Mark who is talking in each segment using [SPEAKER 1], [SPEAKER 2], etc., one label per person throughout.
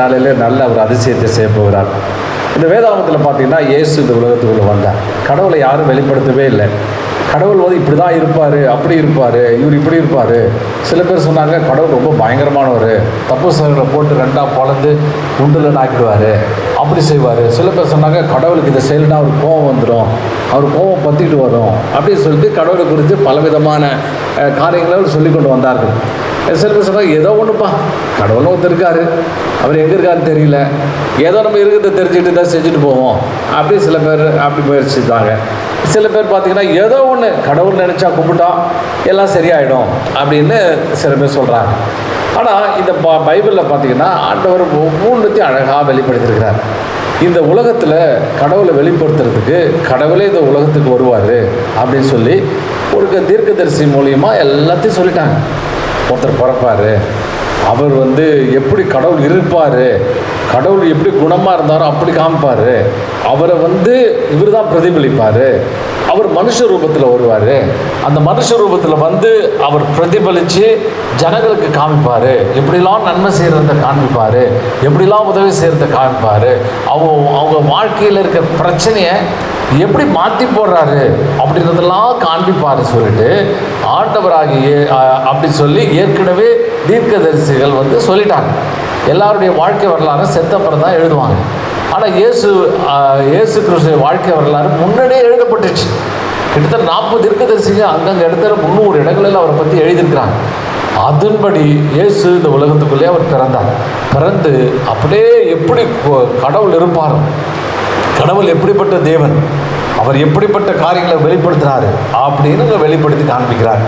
[SPEAKER 1] நாளிலே நல்ல ஒரு அதிசயத்தை செய்ய போகிறார். இந்த வேதாகமத்தில் பார்த்தீங்கன்னா இயேசு இந்த உலகத்துக்குள்ளே வந்தார். கடவுளை யாரும் வெளிப்படுத்தவே இல்லை. கடவுள் வந்து இப்படி தான் இருப்பார் அப்படி இருப்பார் இவர் இப்படி இருப்பார். சில பேர் சொன்னாங்க கடவுள் ரொம்ப பயங்கரமானவர். தப்பு சகங்களை போட்டு ரெண்டாக பழந்து குண்டில் நாக்கிடுவார் அப்படி செய்வார். சில பேர் சொன்னாங்க கடவுளுக்கு இதை செய்யலைன்னா அவர் கோவம் வந்துடும் அவர் கோவம் பற்றிட்டு வரும். அப்படின்னு சொல்லிட்டு கடவுளை குறித்து பலவிதமான காரியங்களை அவர் சொல்லி கொண்டு வந்தார்கள். சில பேர் ஏதோ ஒன்றுப்பா கடவுளும் ஒருத்தர் இருக்காரு. அவர் எங்கே இருக்காருன்னு தெரியல. ஏதோ நம்ம இருக்கிறத தெரிஞ்சுக்கிட்டு தான் செஞ்சுட்டு போவோம். அப்படி சில பேர் அப்படி முயற்சித்தாங்க சில பேர் பார்த்தீங்கன்னா ஏதோ ஒன்று கடவுள் நினச்சா கும்பிட்டா எல்லாம் சரியாயிடும் அப்படின்னு சில பேர் சொல்கிறாங்க ஆனால் இந்த ப பைபிளில் பார்த்தீங்கன்னா ஆண்டவர் ஒவ்வொன்றத்தையும் அழகாக வெளிப்படுத்தியிருக்கிறார். இந்த உலகத்தில் கடவுளை வெளிப்படுத்துறதுக்கு கடவுளே இந்த உலகத்துக்கு வருவார் அப்படின்னு சொல்லி ஒரு க- தீர்க்கதரிசி மூலியமாக எல்லாத்தையும் சொல்லிட்டாங்க. ஒருத்தர் பிறப்பார். அவர் வந்து எப்படி கடவுள் இருப்பார் கடவுள் எப்படி குணமாக இருந்தாரோ அப்படி காமிப்பார். அவரை வந்து இவர் தான் பிரதிபலிப்பார். அவர் மனுஷ ரூபத்தில் வருவார். அந்த மனுஷ ரூபத்தில் வந்து அவர் பிரதிபலித்து ஜனங்களுக்கு காமிப்பார். எப்படிலாம் நன்மை செய்கிறத காமிப்பார் எப்படிலாம் உதவி செய்கிறத காமிப்பார் அவங்க அவங்க வாழ்க்கையில் இருக்கிற பிரச்சனையை எப்படி மாற்றி போடுறாரு அப்படின்றதெல்லாம் காண்பிப்பார் சொல்லிட்டு ஆண்டவராகி அப்படி சொல்லி ஏற்கனவே தீர்க்கதரிசிகள் வந்து சொல்லிட்டாங்க. எல்லாருடைய வாழ்க்கை வரலாறு செத்தப்புறம் தான் எழுதுவாங்க. ஆனால் இயேசு இயேசு கிறிஸ்துவ வாழ்க்கை வரலாறு முன்னாடியே எழுதப்பட்டுச்சு கிட்டத்தட்ட நாற்பது தீர்க்கதரிசிங்க அங்கங்கே இடத்துல முந்நூறு இடங்களில் அவரை பற்றி எழுதியிருக்கிறாங்க. அதன்படி இயேசு இந்த உலகத்துக்குள்ளே அவர் பிறந்தார். பிறந்து அப்படியே எப்படி கடவுள் இருப்பாரோ? கடவுள் எப்படிப்பட்ட தேவன்? அவர் எப்படிப்பட்ட காரியங்களை வெளிப்படுத்தினாரு? அப்படின்னு வெளிப்படுத்தி காண்பிக்கிறார்.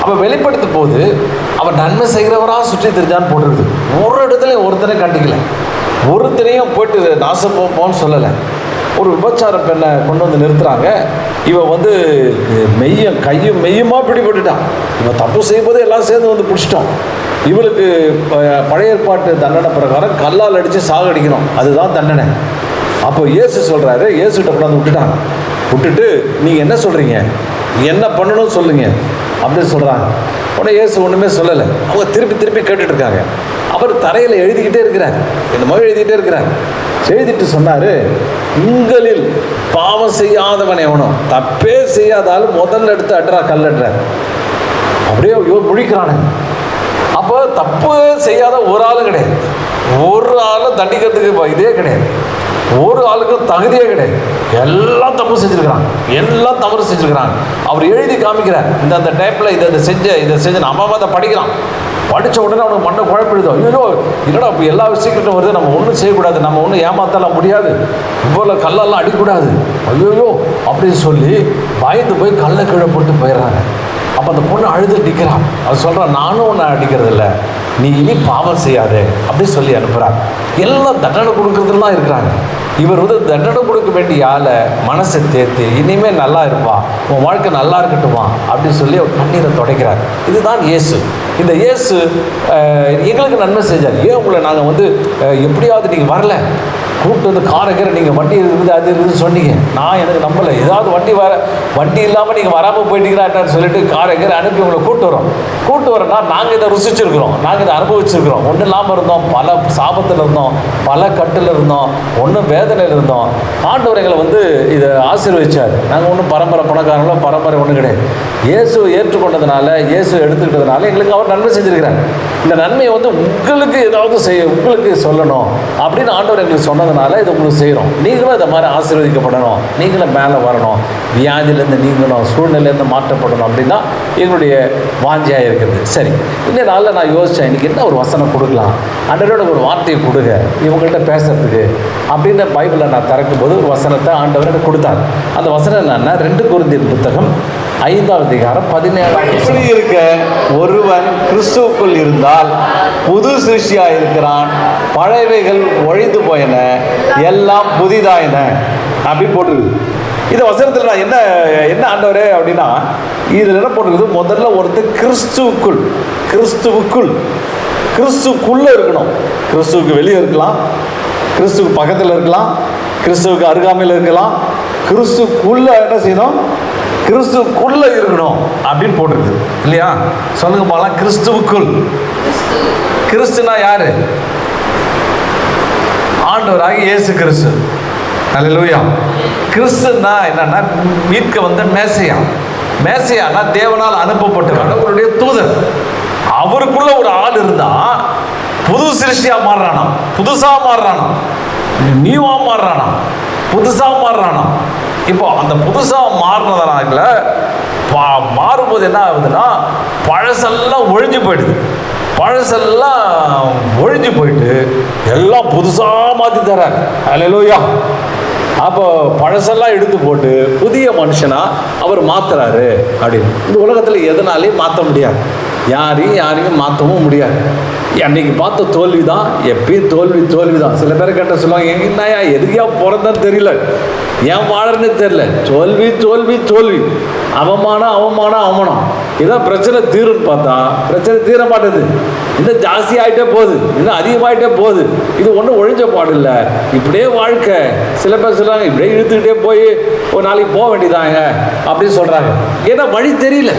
[SPEAKER 1] அப்போ வெளிப்படுத்தும் போது அவர் நன்மை செய்கிறவராக சுற்றி தெரிஞ்சான்னு போட்டுருது. ஒரு இடத்துல ஒருத்தனை கண்டிக்கல. ஒருத்தனையும் போயிட்டு நாசம் போ- போன்னு சொல்லலை. ஒரு விபச்சார பெண்ணை கொண்டு வந்து நிறுத்துறாங்க. இவன் வந்து மெய்ய கையும் மெய்யுமா பிடிபட்டுட்டான். இவன் தப்பு செய்யும்போது எல்லாம் சேர்ந்து வந்து பிடிச்சிட்டோம். இவளுக்கு ப- பழைய ஏற்பாட்டு தண்டனை பிரகாரம் கல்லால் அடித்து சாகடிக்கணும். அதுதான் தண்டனை. அப்போ இயேசு சொல்கிறாரு இயேசுகிட்ட கொண்டாந்து விட்டுட்டாங்க விட்டுட்டு நீங்கள் என்ன சொல்கிறீங்க என்ன பண்ணணும்னு சொல்லுங்க. அப்படின்னு சொல்கிறாங்க உடனே இயேசு ஒன்றுமே சொல்லலை. அவங்க திருப்பி திருப்பி கேட்டுட்டு இருக்காங்க. அவர் தரையில் எழுதிக்கிட்டே இருக்கிறார். இந்த மாதிரி எழுதிக்கிட்டே இருக்கிறார். எழுதிட்டு சொன்னார் உங்களில் பாவம் செய்யாதவன் எவனோ தப்பே செய்யாதாலும் முதல்ல எடுத்து அட்ரா கல்லடுறார் அப்படியே ஐயோ முழிக்கிறானுங்க அப்போ தப்பு செய்யாத ஒரு ஆளும் கிடையாது. ஒரு ஆளும் தண்டிக்கிறதுக்கு இதே கிடையாது. ஒரு ஆளுக்கும் தகுதியே கிடையாது. எல்லாம் தப்பு செஞ்சுருக்கிறாங்க. எல்லாம் தவறு செஞ்சுருக்கிறாங்க. அவர் எழுதி காமிக்கிறார் இந்த அந்த டைப்பில் இதை இதை செஞ்ச இதை செஞ்சு நம்ம அதை படிக்கலாம் படித்த உடனே அவனுக்கு மண்ணை குழப்பிடுதோம் ஐயோ என்னடா இப்போ எல்லா விஷயங்களும் வருது. நம்ம ஒன்றும் செய்யக்கூடாது. நம்ம ஒன்றும் ஏமாத்தலாம் முடியாது. இவ்வளோ கல்லெல்லாம் அடிக்கக்கூடாது. ஐயோயோ அப்படின்னு சொல்லி பயந்து போய் கல்லை கீழே போட்டு போயிடுறாங்க. அப்போ அந்த பொண்ணு அழுது நிற்கிறான் அவன் சொல்கிறான் நானும் ஒன்று அடிக்கிறது இல்லை. நீ இனி பாவம் செய்யாதே. அப்படின்னு சொல்லி அனுப்புகிறான் எல்லாம் தண்டனை கொடுக்குறதுலாம் இருக்கிறாங்க. இவர் வந்து தண்டனை கொடுக்க வேண்டிய ஆளை மனசை தேர்த்து இனிமேல் நல்லா இருப்பான் உன் வாழ்க்கை நல்லா இருக்கட்டுமா? அப்படின்னு சொல்லி அவர் கண்ணீரை துடைக்கிறார். இதுதான் இயேசு. இந்த இயேசு எங்களுக்கு நன்மை செஞ்சார். ஏன் உங்களை நாங்கள் வந்து எப்படியாவது நீங்கள் வரல? கூப்பிட்டு வந்து காரைக்கிற நீங்கள் வண்டி இருக்குது அது இருக்குதுன்னு சொன்னீங்க. நான் எனக்கு நம்பலை. ஏதாவது வண்டி வர வண்டி இல்லாமல் நீங்கள் வராமல் போயிட்டீங்களா என்னன்னு சொல்லிட்டு காரைக்கிற அனுப்பி உங்களை கூப்பிட்டு வரோம். கூப்பிட்டு வரோம்னா நாங்கள் இதை ருசிச்சிருக்கிறோம். நாங்கள் இதை அனுபவிச்சிருக்கிறோம். ஒன்றும் இல்லாமல் இருந்தோம். பல சாபத்தில் இருந்தோம். பல கட்டில் இருந்தோம். ஒன்றும் வேதனையில் இருந்தோம். ஆண்டவர் எங்களை வந்து இதை ஆசீர்வதிச்சார். நாங்கள் ஒன்றும் பரம்பரை பணக்காரங்களோ பரம்பரை ஒன்றும் கிடையாது. இயேசு ஏற்றுக்கொண்டதுனால இயேசு எடுத்துக்கிட்டதுனால எங்களுக்கு அவர் நன்மை செஞ்சுருக்கிறார். இந்த நன்மையை வந்து உங்களுக்கு ஏதாவது செய்ய உங்களுக்கு சொல்லணும் அப்படின்னு ஆண்டவர் எங்களுக்கு சொன்னதுனால இதை உங்களுக்கு செய்கிறோம் நீங்களும் இதை மாதிரி ஆசீர்வதிக்கப்படணும். நீங்களும் மேலே வரணும். வியாதியிலேருந்து நீங்கணும் சூழ்நிலையிலேருந்து மாற்றப்படணும் அப்படின்னா எங்களுடைய வாஞ்சியாக இருக்கிறது சரி. இன்னும் நாளில் நான் யோசித்தேன் இன்னைக்கு என்ன ஒரு வசனம் கொடுக்கலாம்? ஆண்டவரோட ஒரு வார்த்தையை கொடுங்க. இவங்கள்ட்ட பேசுறதுக்கு. அப்படின்னு பைபிளை நான் திறக்கும்போது ஒரு வசனத்தை ஆண்டவர் கொடுத்தாங்க கொடுத்தார். அந்த வசனம் என்னன்னா ரெண்டு குருந்தின் புத்தகம் ஐந்தாவது அதிகாரம் பதினேழாம்
[SPEAKER 2] இப்படி இருக்க ஒருவன் கிறிஸ்துவுக்குள் இருந்தால் புது சிருஷ்டியா இருக்கிறான் பழையவைகள் ஒழிந்து போயின எல்லாம் புதிதாயின.
[SPEAKER 1] அப்படி போட்டிருக்குது. இந்த வசனத்தில் நான் என்ன என்ன ஆண்டவரே அப்படின்னா இதில் என்ன போட்டிருக்குது? முதல்ல ஒருத்தர் கிறிஸ்துவுக்குள் கிறிஸ்துவுக்குள் கிறிஸ்துக்குள்ளே இருக்கணும். கிறிஸ்துவுக்கு வெளியே இருக்கலாம் கிறிஸ்துவுக்கு பக்கத்தில் இருக்கலாம் கிறிஸ்துவுக்கு அருகாமையில் இருக்கலாம் கிறிஸ்துக்குள்ளே என்ன செய்யணும்? கிறிஸ்துக்குள்ள இருக்கணும் அப்படின்னு போட்டிருக்கு. இல்லையா? சொல்லுங்க பார்க்கலாம் கிறிஸ்துவுக்குள். கிறிஸ்துனா யாரு? ஆண்டவராக இயேசு கிறிஸ்து. அல்லேலூயா கிறிஸ்துன்னா என்னன்னா மீட்க வந்த மேசையா. மேசையானா தேவனால் அனுப்பப்பட்ட கடவுளுடைய தூதர். அவருக்குள்ள ஒரு ஆள் இருந்தா புது சிருஷ்டியா மாறுறானாம். புதுசா மாறுறானா நியூவா மாறுறானா புதுசா மாறுறானாம். இப்போ அந்த புதுசாக மாறினதுனால பா- மாறும்போது என்ன ஆகுதுன்னா பழசெல்லாம் ஒழிஞ்சு போயிடுது. பழசெல்லாம் ஒழிஞ்சு போயிட்டு எல்லாம் புதுசாக மாற்றி தராங்க அலையிலோயா அப்போ பழசெல்லாம் எடுத்து போட்டு புதிய மனுஷனாக அவர் மாற்றுறாரு அப்படின்னு. இந்த உலகத்தில் எதனாலையும் மாற்ற முடியாது. யாரையும் யாரையும் மாற்றவும் முடியாது. அன்னைக்கு பார்த்த தோல்வி தான் எப்பயும் தோல்வி தோல்வி தான் சில பேர் கேட்ட சொல்லுவாங்க என்னையா என்னய்யா எதுக்கியா பிறந்தன்னு தெரியல. ஏன் வாழறன்னு தெரியல. தோல்வி தோல்வி தோல்வி. அவமானம் அவமானம் அவமானம். இதான் பிரச்சனை தீரும்னு பார்த்தா பிரச்சனை தீர மாட்டேது. இன்னும் ஜாஸ்தி ஆகிட்டே போகுது. இன்னும் அதிகமாகிட்டே போகுது. இது ஒன்றும் ஒழிஞ்ச பாடு இல்லை இப்படியே வாழ்க்கை. சில பேர் சொல்கிறாங்க இப்படியே இழுத்துக்கிட்டே போய் ஒரு நாளைக்கு போக வேண்டியதாங்க. அப்படின்னு சொல்கிறாங்க ஏன்னா வழி தெரியல.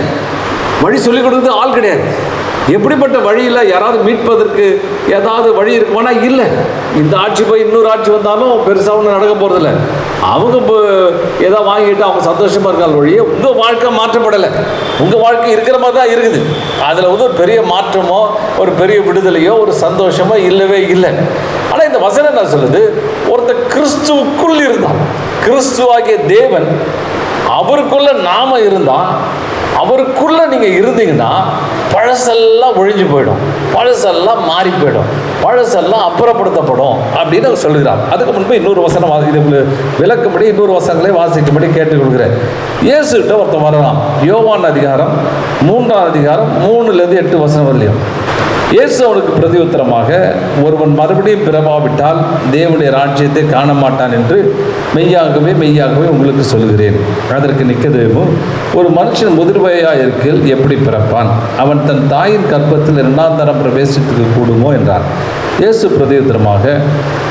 [SPEAKER 1] வழி சொல்லிக் கொடுக்குறது ஆள் கிடையாது. எப்படிப்பட்ட வழியில் யாராவது மீட்பதற்கு ஏதாவது வழி இருக்குமானா இல்லை. இந்த ஆட்சி போய் இன்னொரு ஆட்சி வந்தாலும் பெருசாக ஒன்றும் நடக்க போகிறதில்ல அவங்க இப்போ ஏதோ வாங்கிட்டு அவங்க சந்தோஷமாக இருக்காங்க வழியே உங்கள் வாழ்க்கை மாற்றப்படலை. உங்கள் வாழ்க்கை இருக்கிற மாதிரி தான் இருக்குது. அதில் வந்து ஒரு பெரிய மாற்றமோ ஒரு பெரிய விடுதலையோ ஒரு சந்தோஷமோ இல்லவே இல்லை. ஆனால் இந்த வசனம் என்ன சொல்லுது? ஒருத்தர் கிறிஸ்துவுக்குள் இருந்தான். கிறிஸ்துவாகிய தேவன் அவருக்குள்ள நாம இருந்தால் அவருக்குள்ள நீங்கள் இருந்தீங்கன்னா பழசெல்லாம் ஒழிஞ்சு போயிடும். பழசெல்லாம் மாறி போயிடும். பழசெல்லாம் அப்புறப்படுத்தப்படும் அப்படின்னு அவர் சொல்லுகிறார். அதுக்கு முன்பு இன்னொரு வசனம் வா- இது விளக்கும்படி இன்னொரு வசனங்களை வாசிக்கும்படி கேட்டுக் கொடுக்குறேன் இயேசுகிட்ட ஒருத்தன் வரலாம் யோவான் அதிகாரம் மூன்றாம் அதிகாரம் மூணுலேருந்து எட்டு வசனம் வரலையும் இயேசு அவனுக்கு பிரதியுத்தரமாக ஒருவன் மறுபடியும் பிறவாவிட்டால் தேவனுடைய ராஜ்யத்தை காண மாட்டான் என்று மெய்யாகவே மெய்யாகவே உங்களுக்கு சொல்கிறேன் அதற்கு நிக்கதேமு ஒரு மனுஷன் முதிர்வையாக இருக்கையில் எப்படி பிறப்பான்? அவன் தன் தாயின் கர்ப்பத்தில் இரண்டாம் தரம் பிரவேசத்துக்கு கூடுமோ என்றார். இயேசு பிரதியுத்தரமாக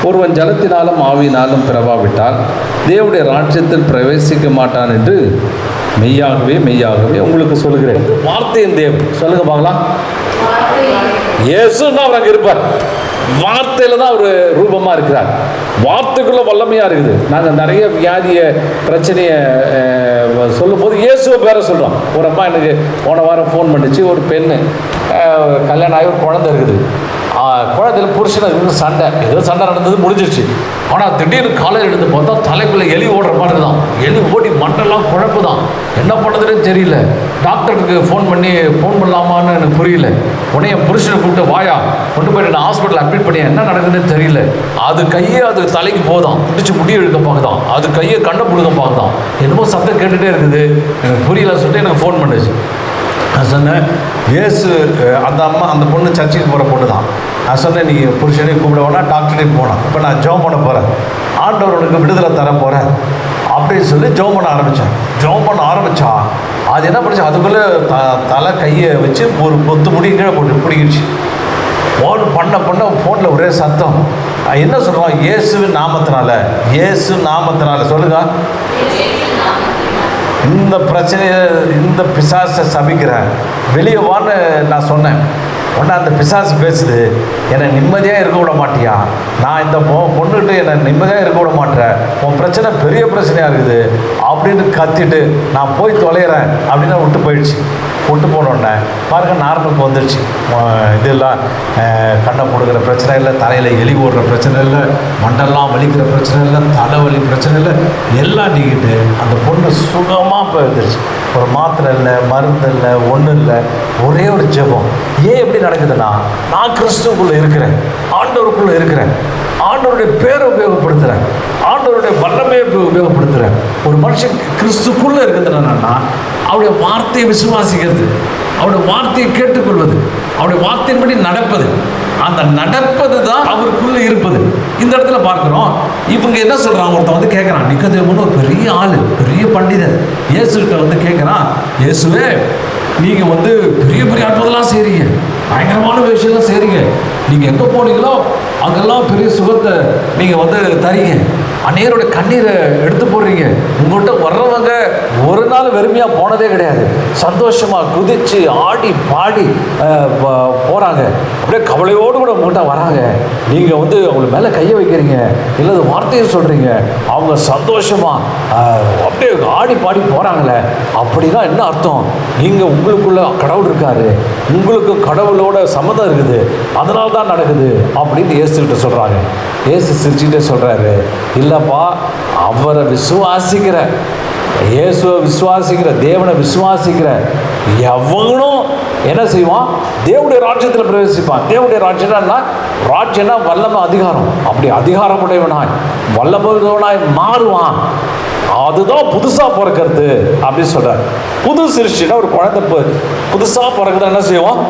[SPEAKER 1] ஒருவன் ஜலத்தினாலும் ஆவியினாலும் பிறவாவிட்டால் தேவனுடைய ராஜ்யத்தில் பிரவேசிக்க மாட்டான் என்று மெய்யாகவே மெய்யாகவே உங்களுக்கு சொல்கிறேன் வார்த்தையின் தேவன். சொல்லுங்க பார்க்கலாம். இயேசுன்னு அவர் அங்கே இருப்பார். வார்த்தையில் தான் அவர் ரூபமாக இருக்கிறார். வார்த்தைக்குள்ளே வல்லமையாக இருக்குது. நாங்கள் நிறைய வியாதியை பிரச்சனையை அஹ், சொல்லும்போது இயேசுவை பேர சொல்கிறோம் ஒரு அம்மா எனக்கு போன வாரம் ஃபோன் பண்ணிச்சு ஒரு பெண்ணு கல்யாணம் ஆகி ஒரு குழந்தை இருக்குது. ஆஹ், புருஷன் புருஷனுக்கு சண்டை. ஏதோ சண்டை நடந்தது முடிஞ்சிருச்சு. ஆனால் திடீர்னு காலையில் எடுத்து பார்த்தா தலைக்குள்ளே எலி ஓடுற மாதிரி தான். எலி ஓடி மண்டெல்லாம் குழப்பு தான் என்ன பண்ணுறதுனே தெரியல. டாக்டருக்கு ஃபோன் பண்ணி ஃபோன் பண்ணலாமான்னு எனக்கு புரியல. உடனே என் புருஷனை கூப்பிட்டு வாயா. கொண்டு போய் நான் ஹாஸ்பிட்டல் அட்மிட் பண்ணி என்ன நடக்குதுன்னு தெரியல. அது கையே அது தலைக்கு போதான் பிடிச்சி முடி எடுக்க பார்க்குதான். அது கையை கண்ணை பிடுங்க பார்க்குதான். என்னமோ சத்தம் கேட்டுகிட்டே இருக்குது. எனக்கு புரியல சொல்லிட்டு எனக்கு ஃபோன் பண்ணுச்சு. நான் சொன்னேன் ஏசு அந்த அம்மா அந்த பொண்ணு சர்ச்சுக்கு போகிற பொண்ணு தான் நான் சொன்னேன் நீ புருஷனையும் கூப்பிட வேணா டாக்டரையும் போனோம் இப்போ நான் ஜோம் பண்ண போகிறேன் ஆண்டவர் உனக்கு விடுதலை தர போகிறேன் அப்படின்னு சொல்லி ஜோம் பண்ண ஆரம்பித்தேன் ஜோம் பண்ண ஆரம்பித்தா அது என்ன பண்ணுச்சு? அதுக்குள்ளே த தலை கையை வச்சு ஒரு பொத்து முடி கீழே போட்டு பிடிக்கிடுச்சு. ஃபோன் பண்ண பண்ண ஃபோனில் ஒரே சத்தம். என்ன சொல்கிறோம் இயேசு நாமத்தினால இயேசு நாமத்தினால சொல்லுங்கள் இந்த பிரச்சனையை இந்த பிசாசை சபிக்கிறேன் வெளியே வான்னு நான் சொன்னேன். உடனே அந்த பிசாசு பேசுது என்னை நிம்மதியாக இருக்க விட மாட்டியா? நான் இந்த பொ பொண்ணுகிட்ட என்னை நிம்மதியாக இருக்க விட மாட்டேன் உன் பிரச்சனை பெரிய பிரச்சனையாக இருக்குது. அப்படின்னு கத்திட்டு நான் போய் தொலைகிறேன் அப்படின்னு விட்டு போயிடுச்சு. விட்டு போனோடனே பாருங்க நார்மலுக்கு வந்துடுச்சு. இது இதெல்லாம் கண்ணை போடுகிற பிரச்சனை இல்லை தலையில் எலி ஓடுற பிரச்சனை இல்லை மண்டெல்லாம் வலிக்கிற பிரச்சனை இல்லை தலைவலி பிரச்சனை இல்லை எல்லாம் நீக்கிட்டு அந்த பொண்ணு சுகமாக போயிருந்துருச்சு. ஒரு மாத்திரை இல்லை மருந்து இல்லை ஒன்றும் இல்லை. ஒரே ஒரு ஜெபம். ஏன் எப்படி நடக்குதுன்னா நான் கிறிஸ்துவுக்குள்ளே இருக்கிறேன். ஆண்டவருக்குள்ளே இருக்கிறேன். ஆண்டவருடைய பேரை உபயோகப்படுத்துகிறேன் ஆண்டவருடைய வல்லமையை உபயோகப்படுத்துகிறேன் ஒரு மனுஷன் கிறிஸ்துக்குள்ளே இருக்குது என்னன்னா அவருடைய வார்த்தையை விசுவாசிக்கிறது அவருடைய வார்த்தையை கேட்டுக்கொள்வது அவருடைய வார்த்தையின்படி நடப்பது. அந்த நடப்பது தான் அவருக்குள்ளே இருப்பது. இந்த இடத்துல பார்க்குறோம் இவங்க என்ன சொல்கிறாங்க ஒருத்தன் வந்து கேட்குறான் நிக்கதேவன் ஒரு பெரிய ஆள் பெரிய பண்டிதர் இயேசுகிட்ட வந்து கேட்குறான் இயேசுவே நீங்க வந்து பெரிய பெரிய அற்புதம்லாம் செய்றீங்க. பயங்கரமான விஷயம்லாம் செய்றீங்க. நீங்க எங்க போனீங்களோ அங்கெல்லாம் பெரிய சுகத்தை நீங்க வந்து தரீங்க. அநேகருடைய கண்ணீரை எடுத்து போடுறீங்க. உங்கள்கிட்ட வர்றவங்க ஒரு நாள் வெறுமையாக போனதே கிடையாது. சந்தோஷமாக குதித்து ஆடி பாடி போகிறாங்க அப்படியே கவலையோடு கூட உங்கள்கிட்ட வராங்க. நீங்கள் வந்து அவங்க மேலே கையை வைக்கிறீங்க. இல்லை வார்த்தையை சொல்கிறீங்க அவங்க சந்தோஷமாக அப்படியே ஆடி பாடி போகிறாங்களே அப்படின்னா என்ன அர்த்தம்? நீங்கள் உங்களுக்குள்ள கடவுள் இருக்காரு. உங்களுக்கு கடவுளோட சம்மதம் இருக்குது. அதனால தான் நடக்குது. அப்படின்னு ஏசுகிட்ட சொல்கிறாங்க ஏசு சிரிச்சுக்கிட்டே சொல்கிறாரு இல்லை இல்லைப்பா அவரை விசுவாசிக்கிற இயேசுவை விசுவாசிக்கிற தேவனை விசுவாசிக்கிற எவனும் என்ன செய்வான்? தேவனுடைய ராஜ்யத்தில் பிரவேசிப்பான். தேவனுடைய ராஜ்யம்னா ராஜ்யம்னா வல்லமை அதிகாரம். அப்படி அதிகாரம் உடையவனாய் வல்லமையுடையவனாய் மாறுவான். அதுதான் புதுசாக பிறக்கிறது அப்படின்னு சொல்கிறார் புது சிருஷ்டினா ஒரு குழந்தை புதுசாக பிறகுதான் என்ன செய்வோம்?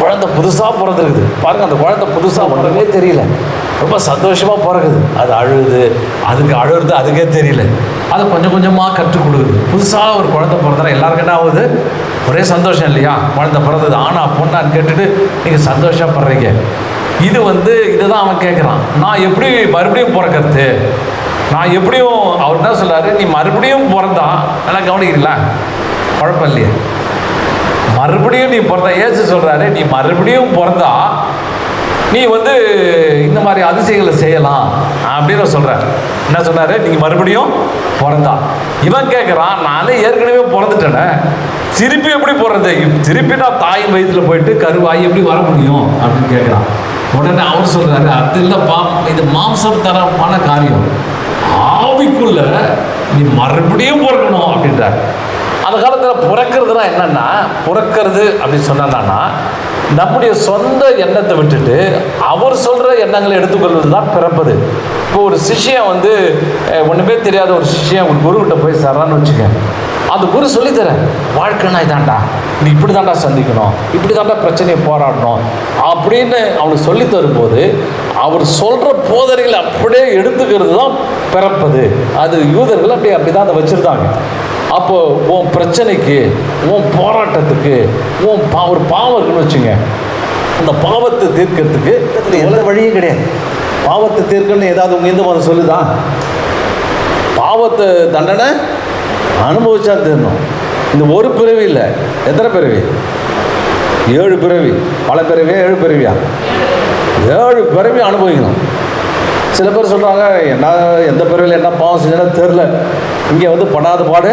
[SPEAKER 1] குழந்தை புதுசாக பிறந்திருக்குது. பாருங்கள் அந்த குழந்தை புதுசாக பிறந்தே தெரியல. ரொம்ப சந்தோஷமாக பிறகுது அது அழுகுது அதுக்கு அழுகுறது அதுக்கே தெரியல. அது கொஞ்சம் கொஞ்சமாக கற்றுக் கொடுக்குது. புதுசாக ஒரு குழந்தை பிறந்தா எல்லாருக்கும் என்ன ஆகுது? ஒரே சந்தோஷம் இல்லையா? குழந்தை பிறந்தது ஆனா பொண்ணான்னு கேட்டுட்டு நீங்கள் சந்தோஷப்படுறீங்க. இது வந்து இதுதான் அவன் கேட்குறான் நான் எப்படி மறுபடியும் பிறக்கிறது? நான் எப்படியும் அவர் என்ன சொல்றாரு நீ மறுபடியும் பிறந்தா நல்லா கவனிக்கிறீங்களா? குழப்பம் இல்லையே. மறுபடியும் நீ பிறந்தா ஏசு சொல்கிறாரு நீ மறுபடியும் பிறந்தா நீ வந்து இந்த மாதிரி அதிசயங்களை செய்யலாம் அப்படின்னு சொல்றாரு. என்ன சொன்னார்? நீ மறுபடியும் பிறந்தா. இவன் கேட்குறான் நானே ஏற்கனவே பிறந்துட்டேனே. திருப்பி எப்படி பிறந்த திருப்பி நான் தாய் வயிற்றில் போயிட்டு கருவாய் எப்படி வர முடியும்? அப்படின்னு கேட்குறான் உடனே அவர் சொல்கிறாரு அது இல்லைப்பா இது மாம்சம் தரமான காரியம். ஆவிக்குள்ள நீ மறுபடியும் பிறக்கணும் அப்படின்றார். அந்த காலத்தில் பிறக்கிறதுனா என்னன்னா பிறக்கிறது அப்படின்னு சொன்னா நம்முடைய சொந்த எண்ணத்தை விட்டுட்டு அவர் சொல்கிற எண்ணங்களை எடுத்துக்கொள்வது தான் பிறப்பது. இப்போ ஒரு சிஷியம் வந்து ஒன்றுமே தெரியாத ஒரு சிஷியம் ஒரு குருக்கிட்ட போய் சரணான்னு வச்சுக்க அந்த குரு சொல்லித்தரேன் வாழ்க்கைனா இதாண்டா நீ இப்படி தாண்டா சந்திக்கணும் இப்படி தாண்டா பிரச்சனையை போராடணும் அப்படின்னு அவனுக்கு சொல்லி தரும்போது அவர் சொல்கிற போதனைகளை அப்படியே எடுத்துக்கிறது தான் பிறப்பது. அது யூதர்கள் அப்படியே அப்படி தான் அதை வச்சுருந்தாங்க. அப்போ உன் பிரச்சனைக்கு உன் போராட்டத்துக்கு உன் பா ஒரு பாவம் இருக்குன்னு வச்சுங்க. அந்த பாவத்தை தீர்க்கறதுக்கு எந்த வழியும் கிடையாது. பாவத்தை தீர்க்கணும்னு ஏதாவது உங்க இந்து மதம் சொல்லுதா? பாவத்தை தண்டனை அனுபவிச்சா தீரணும். இந்த ஒரு பிறவி இல்லை. எத்தனை பிறவி? ஏழு பிறவி. பல பிறவியா? ஏழு பிறவியா? ஏழு பிறவி அனுபவிக்கணும். சில பேர் சொல்கிறாங்க என்ன எந்த பிறவியில் என்ன பாவம் செஞ்சேன்னு தெரில இங்கே வந்து படாத பாடு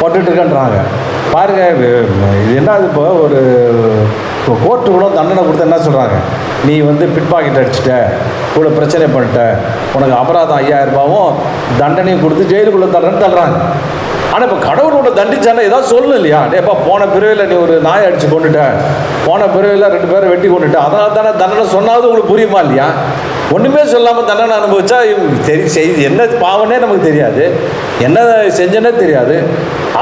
[SPEAKER 1] பட்டுட்டு இருக்கேன்றாங்க. பாருங்க இது என்ன இப்போ ஒரு கோர்ட்டு கூட தண்டனை கொடுத்து என்ன சொல்கிறாங்க நீ வந்து பிட் பாக்கெட் அடிச்சிட்ட இவ்வளோ பிரச்சனை பண்ணிட்ட உனக்கு அபராதம் ஐயாயிரம் ரூபாவும் தண்டனையும் கொடுத்து ஜெயிலுக்குள்ளே தள்ளுறேன்னு தள்ளுறாங்க. ஆனால் இப்போ கடவுளோட தண்டிச்சானா ஏதாவது சொல்லணும் இல்லையா? டேப்பா போன பிறவையில் நீ ஒரு நாயை அடித்து கொண்டுட்ட. போன பிறவையில் ரெண்டு பேரை வெட்டி கொண்டுட்ட. அதனால தானே தண்டனை சொன்னாவது உங்களுக்கு புரியுமா இல்லையா? ஒன்றுமே சொல்லாமல் தண்டனை அனுபவிச்சா தெரி செய் என்ன பாவனே நமக்கு தெரியாது. என்ன செஞ்சனே தெரியாது.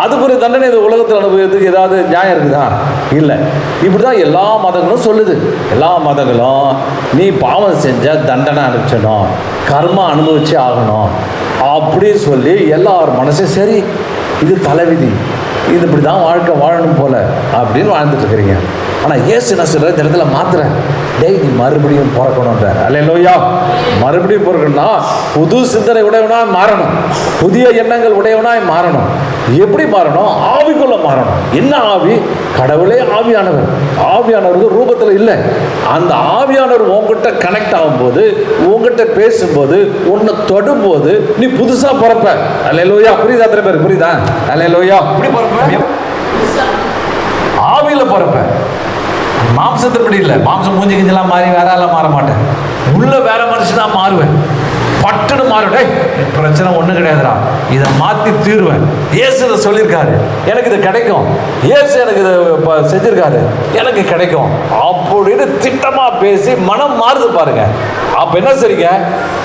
[SPEAKER 1] அதுக்குரிய ஒரு தண்டனை இந்த உலகத்தில் அனுபவிக்கிறதுக்கு ஏதாவது நியாயம் இருக்குதா? இல்லை. இப்படி தான் எல்லா மதங்களும் சொல்லுது. எல்லா மதங்களும் நீ பாவம் செஞ்ச தண்டனை அனுப்பிச்சணும் கர்மா அனுபவிச்சு ஆகணும். அப்படின்னு சொல்லி எல்லார் மனசும் சரி. இது தலைவிதி. இது இப்படி தான் வாழ்க்கை வாழணும் போல அப்படின்னு வாழ்ந்துட்டு இருக்கிறீங்க ஆனால் ஏசு என்ன சொல்கிற இந்த இடத்துல மாத்துறேன் டேய் நீ மறுபடியும் பிறக்கணுன்றார் அல்லையா மறுபடியும் பிறக்கணும்னா புது சிந்தனை உடையவனாய் மாறணும். புதிய எண்ணங்கள் உடையவனாய் மாறணும். எப்படி மாறணும்? ஆவிக்குள்ள மாறணும். என்ன ஆவி? கடவுளே ஆவியானவர். ஆவியானவர் ரூபத்தில் இல்லை. அந்த ஆவியானவர் உங்ககிட்ட கனெக்ட் ஆகும்போது உங்ககிட்ட பேசும்போது உன்னை தொடும்போது நீ புதுசா பிறப்ப. அல்லையா புரியுதா அத்தனை பேர் புரியுதா? அல்லையா இப்படி பிறப்ப? ஆவியில பிறப்பேன் மாம்சத்தின்படி இல்லை. மாம்சம் மூஞ்சி கிஞ்செல்லாம் மாறி வேற எல்லாம் மாற மாட்டேன். உள்ள வேற மனுஷனா மாறுவேன். பட்டுன்னு மாறுடே பிரச்சனை ஒன்றும் கிடையாதுடா. இதை மாற்றி தீருவேன். ஏசு இதை சொல்லியிருக்காரு. எனக்கு இது கிடைக்கும். ஏசு எனக்கு இதை இப்போ செஞ்சுருக்காரு. எனக்கு கிடைக்கும். அப்படின்னு திட்டமாக பேசி மனம் மாறுது பாருங்க. அப்போ என்ன செய்றீங்க?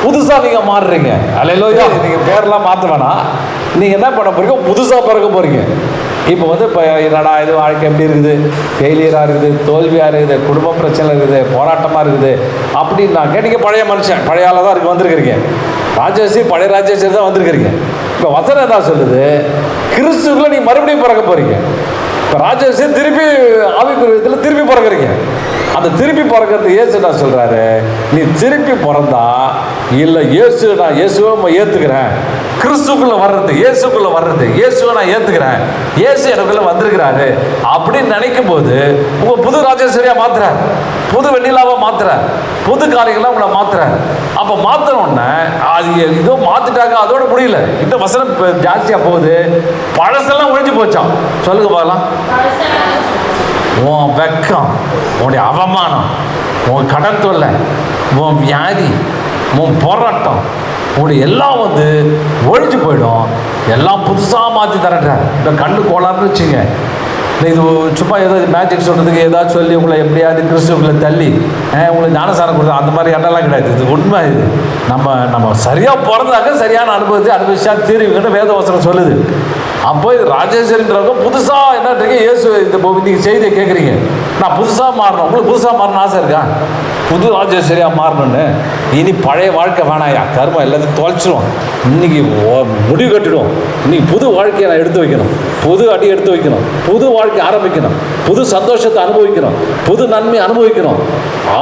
[SPEAKER 1] புதுசாக நீங்கள் மாறுறீங்க. அலையிலோயா. நீங்கள் பேரெல்லாம் மாற்ற வேணாம். நீங்கள் என்ன பண்ண போறீங்க? புதுசாக பிறக்க போகிறீங்க இப்போ வந்து இப்போ என்னடா இது வாழ்க்கை எப்படி இருக்குது? ஃபெயிலியராக இருக்குது தோல்வியாக இருக்குது குடும்ப பிரச்சனை இருக்குது போராட்டமாக இருக்குது அப்படின்னு நான் கேட்டீங்க பழைய மனுஷன். பழைய ஆளாக தான் இருக்கு வந்திருக்கிறீங்க. ராஜேஷி பழைய ராஜேஷி தான் வந்திருக்கிறீங்க. இப்போ வசனம் என்ன சொல்லுது? கிறிஸ்துக்குள்ளே நீ மறுபடியும் பிறக்க போகிறீங்க இப்போ ராஜேஷன் திருப்பி ஆவிக்குரியத்தில் திருப்பி பிறக்கிறீங்க. அந்த திருப்பி பிறக்கிறது இயேசு நான் சொல்கிறாரு நீ திருப்பி பிறந்தா இல்லை இயேசு நான் இயேசுவை ஏற்றுக்கிறேன் கிறிஸ்துக்குள்ளே வர்றது இயேசுக்குள்ளே வர்றது இயேசுவை நான் ஏற்றுக்கிறேன் இயேசு எனக்குள்ள வந்திருக்கிறாரு அப்படின்னு நினைக்கும் போது உங்கள் புது ராஜேஸ்வரியாக மாத்துறார். புது வெண்ணிலாவாக மாத்துறார். புது காரியங்களாக உங்களை மாத்துறார். அப்போ மாத்தின அது இதோ மாத்திட்டாங்க அதோட முடியல. இந்த வசனம் ஜாஸ்தியாக போகுது. பழசெல்லாம் ஒழிஞ்சு போச்சாம். சொல்லுங்க பார்க்கலாம். உன் வெக்கம் உன்னுடைய அவமானம் உன் கடன் தொல்லை உன் வியாதி உன் போராட்டம் உன்னுடைய எல்லாம் வந்து ஒழிஞ்சு போயிடும். எல்லாம் புதுசாக மாற்றி தரட்டார் இப்போ கண்ணு கோளாறுன்னு வச்சுங்க. இது சும்மா ஏதோ மேஜிக் சொல்கிறதுக்கு ஏதாவது சொல்லி உங்களை எப்படியாவது கிறிஸ்துவங்களை தள்ளி உங்களுக்கு ஞானசாரம் கொடுத்தா அந்த மாதிரி இடம்லாம் கிடையாது. இது உண்மை இது. நம்ம நம்ம சரியாக பிறந்தாக்க சரியான அனுபவத்தை அனுபவிச்சா தீர்வுங்கன்னு வேதவசனம் சொல்லுது. அப்போ இது ராஜேஸ்வரின்றவங்க புதுசாக என்னன்றீங்க இயேசு இந்த நீங்கள் செய்தியை கேட்குறீங்க நான் புதுசாக மாறணும். உங்களுக்கு புதுசாக மாறணும் ஆசை இருக்கா? புது ராஜேஸ்வரியாக மாறணும்னு. இனி பழைய வாழ்க்கை வேணாயா? கர்மம் எல்லாத்தையும் தொலைச்சிடும் இன்னைக்கு ஓ- முடிவு கட்டிடுவோம் இன்னைக்கு புது வாழ்க்கையை நான் எடுத்து வைக்கணும். புது அடி எடுத்து வைக்கணும். புது வாழ்க்கை ஆரம்பிக்கணும். புது சந்தோஷத்தை அனுபவிக்கணும். புது நன்மை அனுபவிக்கணும்.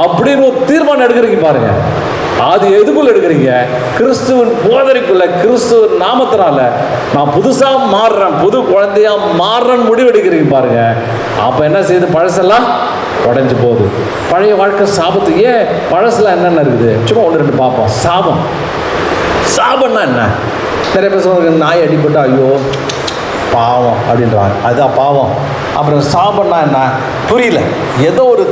[SPEAKER 1] அப்படின்னு ஒரு தீர்மானம் எடுக்கிறீங்க பாருங்க. அது எதுக்குள்ள எடுக்கிறீங்க? கிறிஸ்துவின் போதனைக்குள்ள கிறிஸ்துவின் நாமத்தினால நான் புதுசா மாறுறேன் புது குழந்தையா மாறுறேன்னு முடிவு எடுக்கிறீங்க பாருங்க. அப்ப என்ன செய்யுது? பழசெல்லாம் உடஞ்சி போகுது. பழைய வாழ்க்கை சாபத்து ஏன்? பழசுல என்னென்ன இருக்குது? சும்மா ஒன்று ரெண்டு பார்ப்போம். சாபம். சாபம்னா என்ன? நிறைய பேர் சொல்லுவாங்க நாய் அடிபட்டு ஐயோ பாவம் அப்படின்றாங்க. அதுதான் பாவம். அப்புறம் சாபம்னா என்ன? புரியல. ஏதோ ஒரு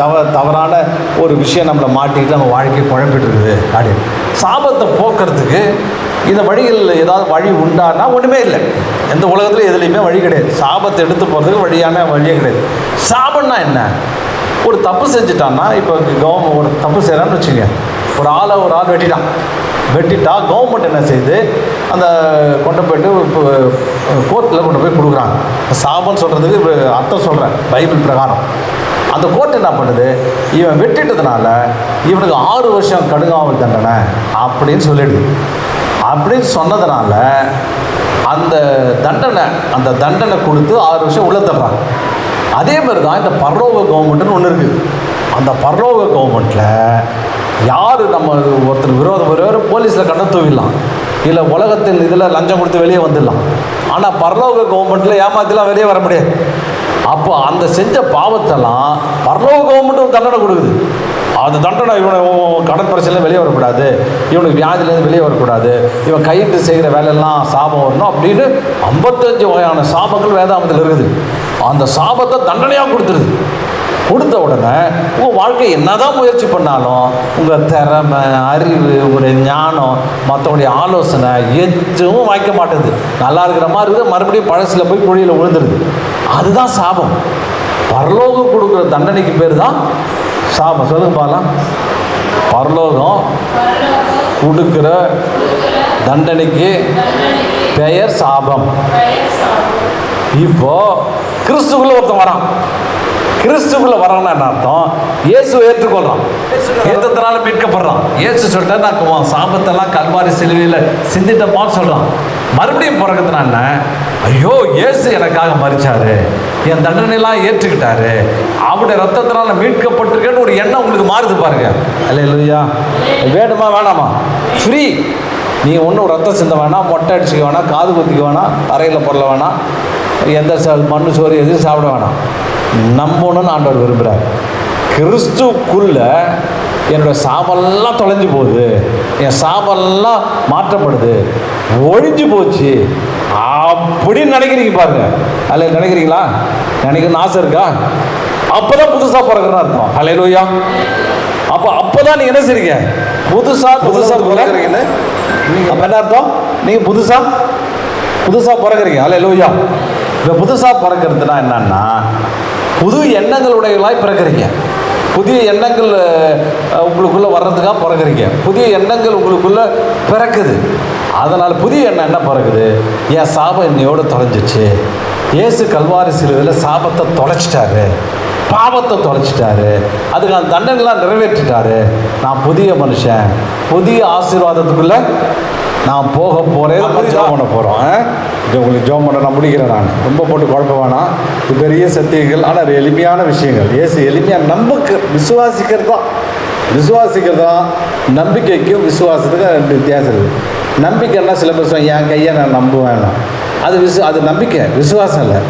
[SPEAKER 1] தவ தவறான ஒரு விஷயம் நம்மளை மாட்டிக்கிட்டு நம்ம வாழ்க்கையை குழம்பிட்டு இருக்குது அப்படின்னு. சாபத்தை போக்குறதுக்கு இந்த வழிகளில் ஏதாவது வழி உண்டானா ஒன்றுமே இல்லை. எந்த உலகத்தில் எதுலேயுமே வழி கிடையாது. சாபத்தை எடுத்து போகிறதுக்கு வழியான வழியே கிடையாது. சாபம்னா என்ன? ஒரு தப்பு செஞ்சுட்டான்னா இப்போ கவர்மெண்ட் ஒரு தப்பு செய்கிறான்னு வச்சுங்க ஒரு ஆளை ஒரு ஆள் வெட்டிட்டான். வெட்டிட்டா கவர்மெண்ட் என்ன செய்யுது? அந்த கொண்டு போயிட்டு இப்போ கோர்ட்டில் கொண்டு போய் கொடுக்குறாங்க. சாபம்னு சொல்கிறதுக்கு இப்போ அர்த்தம் சொல்கிறேன் பைபிள் பிரகாரம். அந்த கோர்ட் என்ன பண்ணுது? இவன் வெட்டிட்டதுனால இவனுக்கு ஆறு வருஷம் கடுங்காவல் தண்டனை அப்படின்னு சொல்லிடுது. அப்படின்னு சொன்னதுனால அந்த தண்டனை அந்த தண்டனை கொடுத்து ஆறு வருஷம் உள்ள தர்றாங்க. அதே மாதிரி தான் இந்த பரலோக கவர்மெண்ட்னு ஒன்று இருக்குது அந்த பரலோக கவர்மெண்ட்டில் யார் நம்ம ஒருத்தர் விரோதம் ஒருவர் போலீஸில் கண்ண தூவிடலாம். இல்லை உலகத்தில் இதில் லஞ்சம் கொடுத்து வெளியே வந்துடலாம். ஆனால் பரலோக கவர்மெண்ட்டில் ஏமாத்திலாம் வெளியே வர முடியாது. அப்போ அந்த செஞ்ச பாவத்தெல்லாம் பரலோக கவர்மெண்ட்டும் தண்டனை கொடுக்குது. அந்த தண்டனை இவனை உன் கடன் பிரச்சனை வெளியே வரக்கூடாது. இவனுக்கு வியாதிலேருந்து வெளியே வரக்கூடாது. இவன் கையிட்டு செய்கிற வேலையெல்லாம் சாபம் வரணும் அப்படின்னு ஐம்பத்தஞ்சு வகையான சாபங்கள் வேதாமத்தில் இருக்குது. அந்த சாபத்தை தண்டனையாக கொடுத்துருது. கொடுத்த உடனே உங்கள் வாழ்க்கை என்னதான் முயற்சி பண்ணாலும் உங்கள் திறமை அறிவு உங்களுடைய ஞானம் மற்றவங்களுடைய ஆலோசனை எதுவும் வாய்க்க மாட்டேது நல்லா இருக்கிற மாதிரி இருக்குது மறுபடியும் பழசில் போய் குழியில் விழுந்துருது. அதுதான் சாபம். பரலோகம் கொடுக்குற தண்டனைக்கு பேர் தான் சாபம். சொல்லுங்க பாலாம் பரலோகம் கொடுக்குற தண்டனைக்கு பெயர் சாபம். இப்போ கிறிஸ்துக்குள்ள ஒருத்தன் வரான். கிறிஸ்துக்குள்ள வரான்னு என்ன அர்த்தம்? இயேசு ஏற்றுக்கொள்றான். ஏற்றத்தினால மீட்கப்படுறான். இயேசு சொல்லிட்டு நான் சாபத்தெல்லாம் கல்வாரி சிலுவையில் சிந்திட்டப்பான்னு சொல்றான். மறுபடியும் பிறகுதுனால என்ன? ஐயோ இயேசு எனக்காக மறிச்சாரு என் தண்டனைலாம் ஏற்றுக்கிட்டாரு. அவருடைய ரத்தத்தினால மீட்கப்பட்டிருக்கேன்னு ஒரு எண்ணம் உங்களுக்கு மாறுது பாருங்க. அல்ல இல்லையா வேணுமா வேணாமா? ஃப்ரீ நீ ஒன்றும் ரத்தம் சிந்த வேணாம் மொட்டை அடிச்சுக்க வேணாம் காது குத்திக்க வேணாம் அறையில் பொருள வேணாம் எந்த ச மண்ணு சோறு எதுவும் சாப்பிட வேணாம். நம்பணும்னு ஆண்டவர் விரும்புகிறார் கிறிஸ்துக்குள்ள என்னோட சாபெல்லாம் தொலைஞ்சு போகுது. என் சாபெல்லாம் மாற்றப்படுது. ஒழிஞ்சு போச்சு. அப்படின்னு நினைக்கிறீங்க பாருங்க. அல்ல நினைக்கிறீங்களா? நினைக்கணும்னு ஆசை இருக்கா? அப்பதான் புதுசாக பிறகுன்னு அர்த்தம். ஹalleluya. அப்போ அப்பதான் நீங்க என்ன செய்றீங்க? புதுசா புதுசா பிறகுறீங்கன்னு அப்ப என்ன அர்த்தம்? நீங்க புதுசா? புதுசா பிறகுறீங்க ஹalleluya. இப்போ புதுசா பிறக்கிறதுனா என்னன்னா புது எண்ணங்களுடையவர்களாய் பிறக்கிறீங்க. புதிய எண்ணங்கள் உங்களுக்குள்ளே வர்றதுக்காக பிறக்கிறீங்க. புதிய எண்ணங்கள் உங்களுக்குள்ள பிறக்குது. அதனால் புதிய எண்ணம் என்ன பிறகுது என் சாபம் என்னையோடு தொலைஞ்சிச்சு. இயேசு கல்வாரி சிலுவையில் சாபத்தை தொலைச்சிட்டாரு. பாவத்தை தொலைச்சிட்டாரு. அதுக்கான தண்டனைலாம் நிறைவேற்றிட்டாரு. நான் புதிய மனுஷன். புதிய ஆசீர்வாதத்துக்குள்ளே நான் போக போகிறேன்? ஜோம் பண்ண போகிறோம் உங்களுக்கு ஜோம் பண்ண நான் முடிக்கிறேன் நான். ரொம்ப போட்டு குழப்ப வேணாம். இது பெரிய சத்தியங்கள் ஆனால் எளிமையான விஷயங்கள். ஏசு எளிமையாக நம்புக்கு விசுவாசிக்கிறது தான். விசுவாசிக்கிறது தான். நம்பிக்கைக்கும் விசுவாசத்துக்கும் ரெண்டு வித்தியாசம் இருக்குது. நம்பிக்கைன்னா சில பேர் என் கையை நான் நம்புவேன். அது விசு அது நம்பிக்கை விசுவாசம் இல்லை.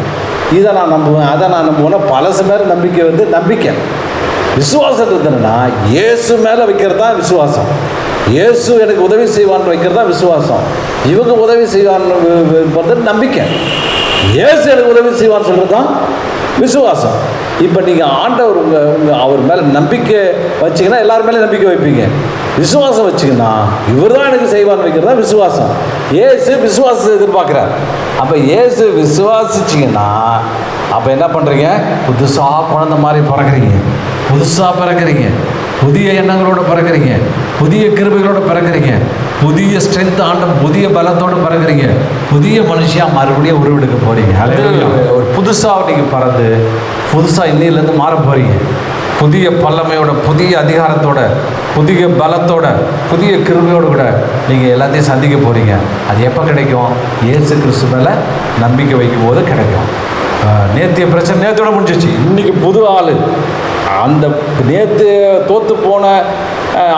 [SPEAKER 1] இதை நான் நம்புவேன் அதை நான் நம்புவேன்னா பலசு பேர் நம்பிக்கை வந்து நம்பிக்கை. விசுவாசம் என்னன்னா இயேசு மேலே வைக்கிறது தான் விசுவாசம். இயேசு எனக்கு உதவி செய்வான்னு வைக்கிறது தான் விசுவாசம். இவங்க உதவி செய்வான்னு நம்பிக்கை. இயேசு எனக்கு உதவி செய்வான்னு சொல்கிறது தான் விசுவாசம். இப்போ நீங்கள் ஆண்டவர் உங்கள் உங்கள் அவர் மேலே நம்பிக்கை வச்சிங்கன்னா எல்லார் மேலே நம்பிக்கை வைப்பீங்க. விசுவாசம் வச்சிங்கன்னா இவர் தான் எனக்கு செய்வான்னு வைக்கிறது தான் விசுவாசம். ஏசு விசுவாசத்தை எதிர்பார்க்குறார். அப்போ ஏசு விசுவாசிச்சிங்கன்னா அப்போ என்ன பண்ணுறீங்க புதுசாக குழந்த மாதிரி பிறகுறீங்க புதுசாக பிறகுறீங்க புதிய எண்ணங்களோட பிறகுறீங்க புதிய கிருபைகளோட பிறகுறீங்க புதிய ஸ்ட்ரென்த் ஆண்டம் புதிய பலத்தோட பிறகுறீங்க புதிய மனுஷியா மறுபடியும் உருவெடுக்க Hallelujah. ஒரு புதுசாக நீங்கள் பிறந்து புதுசாக இன்னிலேருந்து மாற போறீங்க. புதிய பல்லமையோட புதிய அதிகாரத்தோட புதிய பலத்தோட புதிய கிருபையோட கூட நீங்கள் எல்லாத்தையும் சந்திக்க போறீங்க. அது எப்போ கிடைக்கும்? இயேசு கிறிஸ்து மேலே நம்பிக்கை வைக்கும் போது கிடைக்கும் நேத்திய பிரச்சனை நேத்தோட முடிஞ்சிச்சு. இன்னைக்கு புது ஆள். அந்த நேற்று தோத்து போன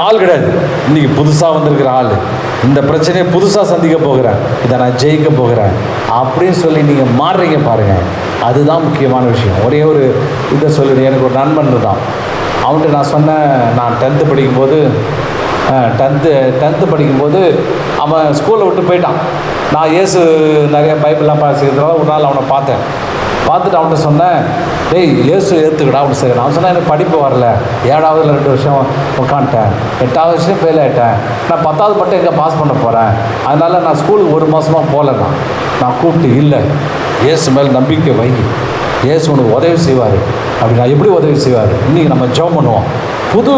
[SPEAKER 1] ஆள் கிடையாது. இன்றைக்கி புதுசாக வந்திருக்கிற ஆள். இந்த பிரச்சனையை புதுசாக சந்திக்க போகிறேன் இதை நான் ஜெயிக்க போகிறேன். அப்படின்னு சொல்லி நீங்கள் மாறுறீங்க பாருங்கள் அதுதான் முக்கியமான விஷயம். ஒரே ஒரு இதை சொல்லிடு எனக்கு ஒரு நண்பன் தான் அவன்கிட்ட நான் சொன்னேன் நான் டென்த்து படிக்கும்போது டென்த்து டென்த்து படிக்கும்போது அவன் ஸ்கூலை விட்டு போயிட்டான். நான் இயேசு நிறைய பைபிள்லாம் படிச்சுக்கிறதுனால ஒரு நாள் அவனை பார்த்தேன். பார்த்துட்டு அவன்கிட்ட சொன்னேன் டேய் இயேசு ஏற்றுக்கடா அப்படின்னு சரி நான் சொன்னேன் எனக்கு படிப்பு வரல. ஏழாவதுல ரெண்டு வருஷம் உட்காந்துட்டேன் எட்டாவது வருஷம் ஃபெயில் ஆகிட்டேன் நான் பத்தாவது மட்டும் எங்கே பாஸ் பண்ண போகிறேன் அதனால் நான் ஸ்கூலுக்கு ஒரு மாதமாக போகல நான் நான் கூப்பிட்டு இல்லை. இயேசு மேல் நம்பிக்கை வை. இயேசு உனக்கு உதவி செய்வார். அப்படின்னா எப்படி உதவி செய்வார்? இன்றைக்கி நம்ம ஜெபம் பண்ணுவோம். புது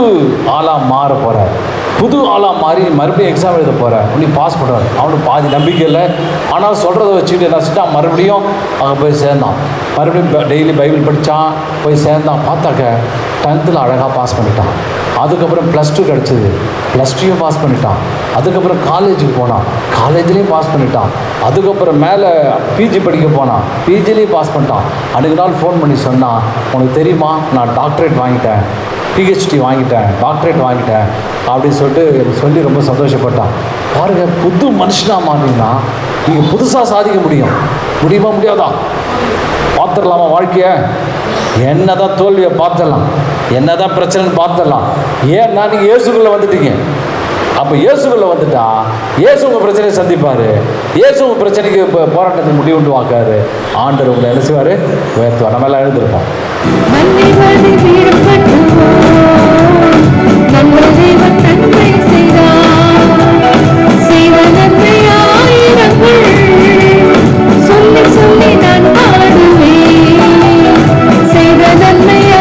[SPEAKER 1] ஆளாக மாற போகிறார் புது ஆளாக மாறி மறுபடியும் எக்ஸாம் எழுத போகிறேன் நீ பாஸ் பண்ணுவார். அவனுக்கு பாதி நம்பிக்கை இல்லை. ஆனால் சொல்கிறத வச்சுட்டு என்ன செஞ்சான் மறுபடியும் அங்கே போய் சேர்ந்தான். மறுபடியும் டெய்லி பைபிள் படித்தான் போய் சேர்ந்தான். பார்த்தாக்க டென்த்தில் அழகாக பாஸ் பண்ணிட்டான். அதுக்கப்புறம் ப்ளஸ் டூ கிடச்சிது. ப்ளஸ் டூயும் பாஸ் பண்ணிட்டான். அதுக்கப்புறம் காலேஜுக்கு போனான். காலேஜ்லேயும் பாஸ் பண்ணிட்டான். அதுக்கப்புறம் மேலே பிஜி படிக்க போனான். பிஜிலையும் பாஸ் பண்ணிட்டான். அன்றைக்கு நாள் ஃபோன் பண்ணி சொன்னான் உனக்கு தெரியுமா? நான் டாக்டரேட் வாங்கிட்டேன். பிஹெச்டி வாங்கிட்டேன். டாக்டரேட் வாங்கிட்டேன். அப்படின்னு சொல்லிட்டு எனக்கு சொல்லி ரொம்ப சந்தோஷப்பட்டான். பாருங்கள் புது மனுஷனாக மாறினா நீங்கள் புதுசாக சாதிக்க முடியும். முடியுமா முடியாதா? பார்த்துடலாமா வாழ்க்கையை? என்னதான் தோல்வியை பார்த்துடலாம். என்ன தான் பிரச்சனைன்னு பார்த்துடலாம். ஏன்னா நீங்கள் இயேசுக்குள்ளே வந்துட்டீங்க. அப்போ இயேசுக்குள்ளே வந்துட்டா இயேசு உங்கள் பிரச்சனையை சந்திப்பார். இயேசு உங்கள் பிரச்சனைக்கு இப்போ போராட்டத்துக்கு முடிவு உண்டு வாக்காரு ஆண்டர் உங்களை என்ன செய்வார்? உயர்த்துவார். நம்ம எல்லாம் எழுந்திருப்போம்.
[SPEAKER 3] சொல்லி சொல்லி நான் பாடுவேன். செய்த நன்மையா